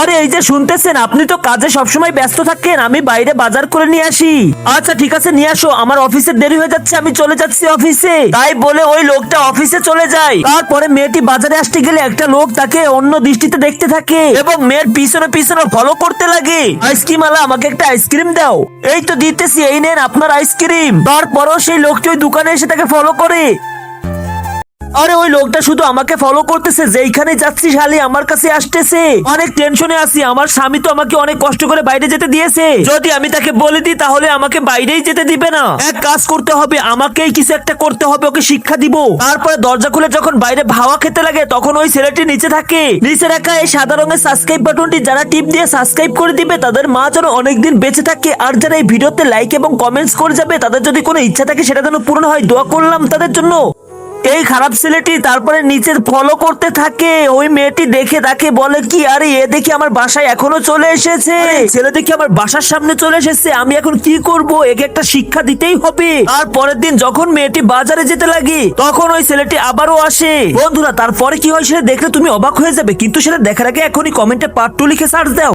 আরে, এই যে শুনতেছেন, আপনি তো কাজে সবসময় ব্যস্ত থাকেন, আমি বাইরে বাজার করে নিয়ে আসি। আচ্ছা ঠিক আছে, নিয়ে আসো, আমার অফিসে দেরি হয়ে যাচ্ছে, আমি চলে যাচ্ছি অফিসে। তাই বলে ওই লোকটা অফিসে চলে যায়। তারপরে মেয়েটি বাজারে আসতে গেলে একটা লোক তাকে অন্য দৃষ্টিতে দেখতে থাকে এবং মেয়ের পিছনে পিছনে ফলো করতে লাগে। আইসক্রিম আলা আমাকে একটা আইসক্রিম দাও। এই তো দিতেছি, এই নেন আপনার আইসক্রিম। তারপরও সেই লোকটি ওই দোকানে এসে তাকে ফলো করে। আরে ওই লোকটা শুধু আমাকে ফলো করতেছে, যেইখানে যাচ্ছি শালি আমার কাছে আসতেছে। অনেক টেনশনে আছি, আমার স্বামী তো আমাকে অনেক কষ্ট করে বাইরে যেতে দিয়েছে। যদি আমি তাকে বলে দিই, তাহলে আমাকে বাইরেই যেতে দিবে না। এক কাজ করতে হবে, আমাকেই কিছু একটা করতে হবে, ওকে শিক্ষা দিব। তারপরে দরজা খুলে যখন বাইরে ভাওয়া খেতে লাগে, তখন ওই ছেলেটি নিচে থাকে। নিচে রাখা এই সাদা রঙের সাবস্ক্রাইব বাটনটি যারা টিপ দিয়ে সাবস্ক্রাইব করে দিবে, তাদের মা যেন অনেকদিন বেঁচে থাকে। আর যারা এই ভিডিওতে লাইক এবং কমেন্টস করে যাবে, তাদের যদি কোনো ইচ্ছা থাকে, সেটা যেন পূরণ হয়, দোয়া করলাম তাদের জন্য। এই খারাপ ছেলেটি তারপরে নিচের ফলো করতে থাকে। ওই মেয়েটি দেখে তাকে বলে কি আরে এ দেখি আমার বাসায় এখনও চলে এসেছে। ছেলে দেখি আমার বাসার সামনে চলে এসেছে আমি এখন কি করব? একে একটা শিক্ষা দিতেই হবে। আর পরের দিন যখন মেয়েটি বাজারে যেতে লাগে তখন ওই ছেলেটি আবারও আসে। বন্ধুরা তারপরে কি হয় সেটা দেখলে তুমি অবাক হয়ে যাবে কিন্তু সেটা দেখার আগে এখনই কমেন্টে পার্ট টু লিখে সার্চ দাও।